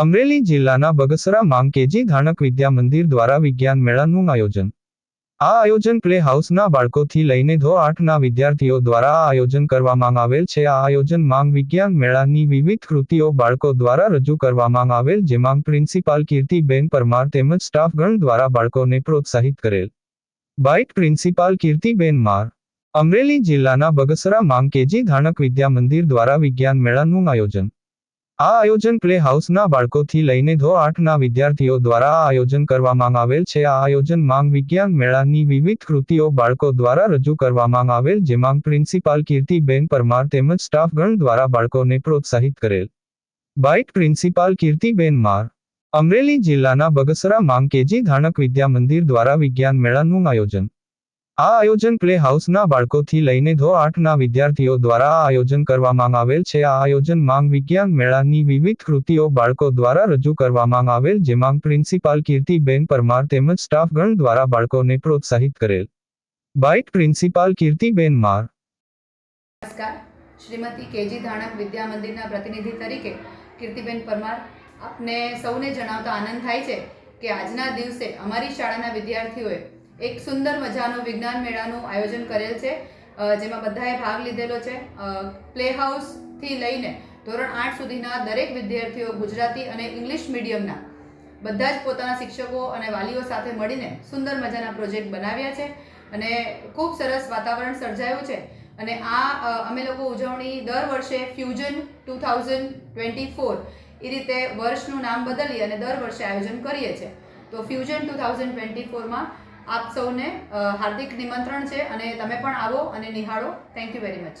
અમરેલી જિલ્લાના બગસરા માંગ કેજી ધાણક વિદ્યા મંદિર દ્વારા વિજ્ઞાન મેળાનું આયોજન. આ આયોજન પ્લે હાઉસના બાળકોથી લઈને ધો આઠના વિદ્યાર્થીઓ દ્વારા આ આયોજન કરવામાં આવેલ છે. આ આયોજન માંગ વિજ્ઞાન મેળાની વિવિધ કૃતિઓ બાળકો દ્વારા રજૂ કરવામાં આવેલ, જેમાં પ્રિન્સિપાલ કીર્તિબેન પરમાર તેમજ સ્ટાફગણ દ્વારા બાળકોને પ્રોત્સાહિત કરેલ. બાઇટ પ્રિન્સિપાલ કીર્તિબેન માર. અમરેલી જિલ્લાના બગસરા માંગ કેજી ધાણક વિદ્યા મંદિર દ્વારા વિજ્ઞાન મેળાનું આયોજન. આ આયોજન પ્લે હાઉસના બાળકોથી લઈને ધો આઠના વિદ્યાર્થીઓ દ્વારા આ આયોજન કરવામાં આવેલ છે. આ આયોજન માંગ વિજ્ઞાન મેળાની વિવિધ કૃતિઓ બાળકો દ્વારા રજૂ કરવામાં આવેલ, જેમાં પ્રિન્સિપાલ કીર્તિબેન પરમાર તેમજ સ્ટાફગણ દ્વારા બાળકોને પ્રોત્સાહિત કરેલ. બાઇટ પ્રિન્સિપાલ કીર્તિબેન માર. અમરેલી જિલ્લાના બગસરા માંગ કેજી ધાણક વિદ્યા મંદિર દ્વારા વિજ્ઞાન મેળાનું આયોજન. આ આયોજન પ્લે હાઉસના બાળકોથી લઈને ધો આઠના વિદ્યાર્થીઓ દ્વારા આ આયોજન કરવામાં આવેલ છે. આ આયોજન માંગ વિજ્ઞાન મેળાની વિવિધ કૃતિઓ બાળકો દ્વારા રજૂ કરવામાં આવેલ, જેમાં પ્રિન્સિપાલ કીર્તિબેન પરમાર તેમજ સ્ટાફગણ દ્વારા બાળકોને પ્રોત્સાહિત કરેલ. બાઇટ પ્રિન્સિપાલ કીર્તિબેન માર. નમસ્કાર. શ્રીમતી કેજી ધાણક વિદ્યા મંદિરના પ્રતિનિધિ તરીકે કીર્તિબેન પરમાર, આપને સૌને જણાવતા આનંદ થાય છે કે આજના દિવસે અમારી શાળાના વિદ્યાર્થીઓએ એક સુંદર મજાનો વિજ્ઞાન મેળાનું આયોજન કરેલ છે જેમાં બધાએ ભાગ લીધેલો છે. પ્લે હાઉસથી લઈને ધોરણ આઠ સુધીના દરેક વિદ્યાર્થીઓ ગુજરાતી અને ઇંગ્લિશ મીડિયમના બધા જ પોતાના શિક્ષકો અને વાલીઓ સાથે મળીને સુંદર મજાના પ્રોજેક્ટ બનાવ્યા છે અને ખૂબ સરસ વાતાવરણ સર્જાયું છે. અને આ અમે લોકો ઉજવણી દર વર્ષે fusion two thousand twenty four એ રીતે વર્ષનું નામ બદલી અને દર વર્ષે આયોજન કરીએ છીએ. તો ફ્યુઝન ટુ થાઉઝન્ડ ટ્વેન્ટી ફોરમાં આપ સૌને હાર્દિક નિમંત્રણ છે અને તમે પણ આવો અને નિહાળો. Thank you very much